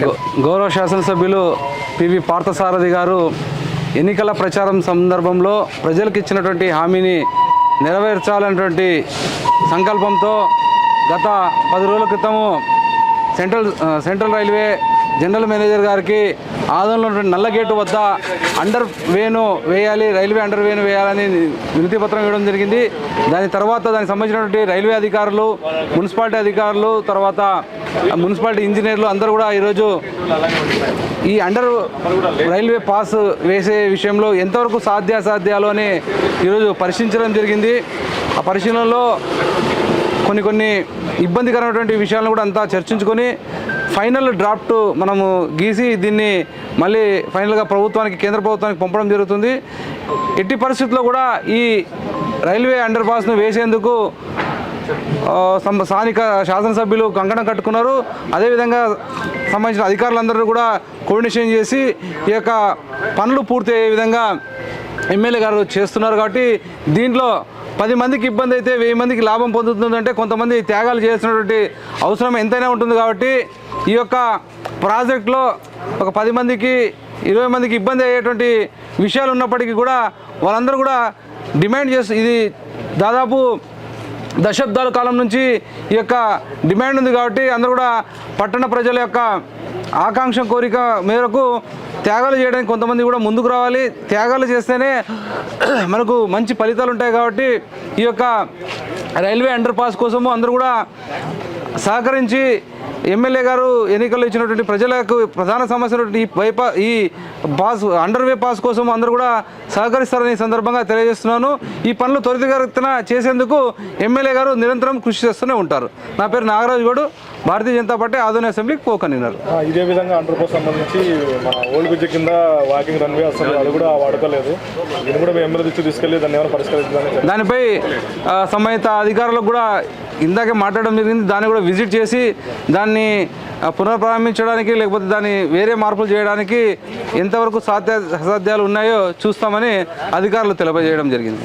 గౌ- గౌరవ శాసనసభ్యులు పివి పార్థసారథి గారు ఎన్నికల ప్రచారం సందర్భంలో ప్రజలకు ఇచ్చినటువంటి హామీని నెరవేర్చాలన్నటువంటి సంకల్పంతో గత పది రోజుల క్రితము central central railway general manager గారికి ఆదంలో ఉన్నటువంటి నల్ల గేటు వద్ద అండర్ వేను వేయాలి రైల్వే అండర్ వేను వేయాలని వినతి పత్రం ఇవ్వడం జరిగింది. దాని తర్వాత దానికి సంబంధించినటువంటి రైల్వే అధికారులు మున్సిపాలిటీ అధికారులు తర్వాత మున్సిపాలిటీ ఇంజనీర్లు అందరూ కూడా ఈరోజు ఈ అండర్ రైల్వే పాస్ వేసే విషయంలో ఎంతవరకు సాధ్యాసాధ్యాలు అని ఈరోజు పరిశీలించడం జరిగింది. ఆ పరిశీలనలో కొన్ని కొన్ని ఇబ్బందికరమైనటువంటి విషయాలను కూడా అంతా చర్చించుకొని ఫైనల్ డ్రాఫ్ట్ మనము గీసి దీన్ని మళ్ళీ ఫైనల్గా ప్రభుత్వానికి కేంద్ర ప్రభుత్వానికి పంపడం జరుగుతుంది. ఎట్టి పరిస్థితుల్లో కూడా ఈ రైల్వే అండర్ పాస్ను వేసేందుకు సం- స్థానిక శాసనసభ్యులు కంకణం కట్టుకున్నారు. అదేవిధంగా సంబంధించిన అధికారులందరూ కూడా కోఆర్డినేషన్ చేసి ఈ యొక్క పనులు పూర్తి అయ్యే విధంగా ఎమ్మెల్యే గారు చేస్తున్నారు కాబట్టి దీంట్లో పది మందికి ఇబ్బంది అయితే వెయ్యి మందికి లాభం పొందుతుందంటే కొంతమంది త్యాగాలు చేసినటువంటి అవసరం ఎంతైనా ఉంటుంది కాబట్టి ఈ యొక్క ప్రాజెక్ట్లో ఒక పది మందికి ఇరవై మందికి ఇబ్బంది అయ్యేటువంటి విషయాలు ఉన్నప్పటికీ కూడా వాళ్ళందరూ కూడా డిమాండ్ చేస్తూ ఇది దాదాపు దశాబ్దాల కాలం నుంచి ఈ యొక్క డిమాండ్ ఉంది కాబట్టి అందరూ కూడా పట్టణ ప్రజల యొక్క ఆకాంక్ష కోరిక మేరకు త్యాగాలు చేయడానికి కొంతమంది కూడా ముందుకు రావాలి. త్యాగాలు చేస్తేనే మనకు మంచి ఫలితాలు ఉంటాయి కాబట్టి ఈ యొక్క రైల్వే అండర్ పాస్ కోసము అందరూ కూడా సహకరించి ఎమ్మెల్యే గారు ఎన్నికల్లో ఇచ్చినటువంటి ప్రజలకు ప్రధాన సమస్య ఈ బైపా ఈ పాస్ అండర్వే పాస్ కోసం అందరూ కూడా సహకరిస్తారని సందర్భంగా తెలియజేస్తున్నాను. ఈ పనులు త్వరితగతిన చేసేందుకు ఎమ్మెల్యే గారు నిరంతరం కృషి చేస్తూనే ఉంటారు. నా పేరు నాగరాజు గౌడ్. భారతీయ జనతా పార్టీ ఆదోని అసెంబ్లీకి ఆ, ఇదే విధంగా అండర్ పాస్ సంబంధించి మన ఓల్డ్ బ్రిడ్జ్ కింద వాకింగ్ రన్వే వస్తుంది. అది కూడా వాడుకోలేదు దీన్ని కూడా మేము ఎమ్మెల్యే తీసుకెళ్ళి దాన్ని ఏమైనా పరిష్కరించాలని దానిపై సంబంధిత అధికారులకు కూడా ఇందాకే మాట్లాడడం జరిగింది దాన్ని కూడా విజిట్ చేసి దాన్ని పునఃప్రారంభించడానికి లేకపోతే దాన్ని వేరే మార్పులు చేయడానికి ఎంతవరకు సాధ్య అసాధ్యాలు ఉన్నాయో చూస్తామని అధికారులు తెలియజేయడం జరిగింది.